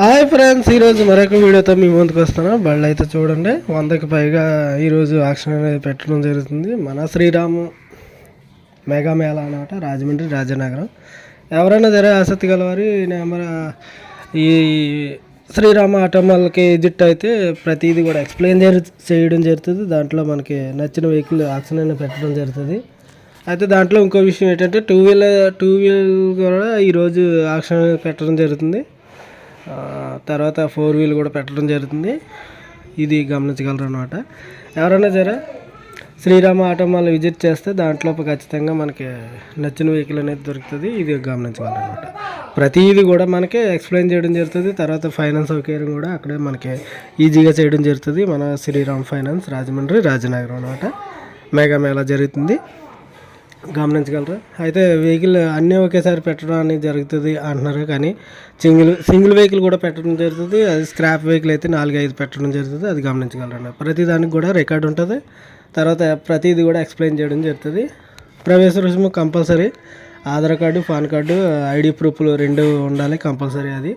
Hi friends ఈరోజు మరొక వీడియోతో మీ ముందుకు వస్తాను బళ్ళు అయితే చూడండి వందకి పైగా ఈరోజు ఆక్షన్ అనేది పెట్టడం జరుగుతుంది. మన శ్రీరాము మెగా మేళ అనమాట రాజమండ్రి రాజనగరం. ఎవరైనా జరే ఆసక్తి కలవారు ఈ నెంబర్ ఈ శ్రీరామ ఆటోమాల్కి విజిట్ అయితే ప్రతిదీ కూడా ఎక్స్ప్లెయిన్ జరు చేయడం జరుగుతుంది. దాంట్లో మనకి నచ్చిన వెహికల్ ఆక్షన్ అనేది పెట్టడం జరుగుతుంది. అయితే దాంట్లో ఇంకో విషయం ఏంటంటే టూ వీలర్ టూ వీలర్ కూడా ఈరోజు ఆక్షన్ పెట్టడం జరుగుతుంది. తర్వాత ఫోర్ వీల్ కూడా పెట్టడం జరుగుతుంది. ఇది గమనించగలరు అనమాట ఎవరైనా సరే శ్రీరామ ఆటోమాల్ విజిట్ చేస్తే దాంట్లో ఖచ్చితంగా మనకి నచ్చిన వెహికల్ అనేది దొరుకుతుంది. ఇది గమనించగలరు అనమాట ప్రతిదీ కూడా మనకి ఎక్స్ప్లెయిన్ చేయడం జరుగుతుంది. తర్వాత ఫైనాన్స్ సౌకర్యం కూడా అక్కడే మనకి ఈజీగా చేయడం జరుగుతుంది. మన శ్రీరామ్ ఫైనాన్స్ రాజమండ్రి రాజనగరం అనమాట మెగా ఎలా జరుగుతుంది. గమనించగలరు? అయితే వెహికల్ అన్నీ ఒకేసారి పెట్టడం అనేది జరుగుతుంది అంటున్నారు కానీ సింగిల్ సింగిల్ వెహికల్ కూడా పెట్టడం జరుగుతుంది. అది స్క్రాప్ వెహికల్ అయితే నాలుగు ఐదు పెట్టడం జరుగుతుంది. అది గమనించగలరా ప్రతి దానికి కూడా రికార్డు ఉంటుంది. తర్వాత ప్రతిది కూడా ఎక్స్ప్లెయిన్ చేయడం జరుగుతుంది. ప్రవేశ రుసుము compulsory. Aadhaar card PAN card ID ప్రూఫ్లు రెండు ఉండాలి కంపల్సరీ అది.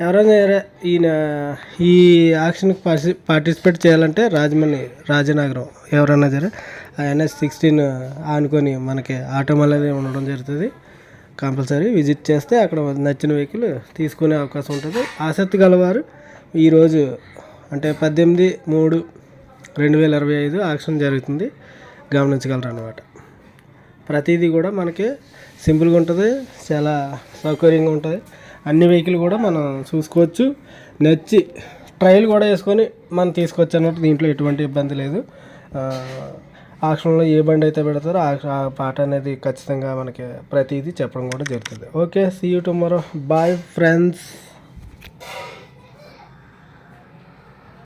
ఎవరైనా సరే ఈయన ఈ యాక్షన్కి పార్టి పార్టిసిపేట్ చేయాలంటే రాజమండ్రి రాజనగరం ఎవరైనా సరే ఎన్ఎస్ సిక్స్టీన్ ఆనుకొని మనకి ఆటో అనేది ఉండడం జరుగుతుంది. కంపల్సరీ విజిట్ చేస్తే అక్కడ నచ్చిన వెహికల్ తీసుకునే అవకాశం ఉంటుంది. ఆసక్తి గలవారు ఈరోజు అంటే పద్దెనిమిది మూడు రెండు వేల ఇరవై ఐదు ఆక్షన్ జరుగుతుంది. గమనించగలరు అన్నమాట. ప్రతిదీ కూడా మనకి సింపుల్గా ఉంటుంది చాలా సౌకర్యంగా ఉంటుంది. అన్ని వెహికల్ కూడా మనం చూసుకోవచ్చు. నచ్చి ట్రయల్ కూడా వేసుకొని మనం తీసుకోవచ్చు అన్నట్టు దీంట్లో ఎటువంటి ఇబ్బంది లేదు. ఆ, ఆక్షన్లో ఏ బండి అయితే పెడతారో ఆ ఆ పాట అనేది ఖచ్చితంగా మనకి ప్రతిదీ చెప్పడం కూడా జరుగుతుంది. Okay see you tomorrow bye friends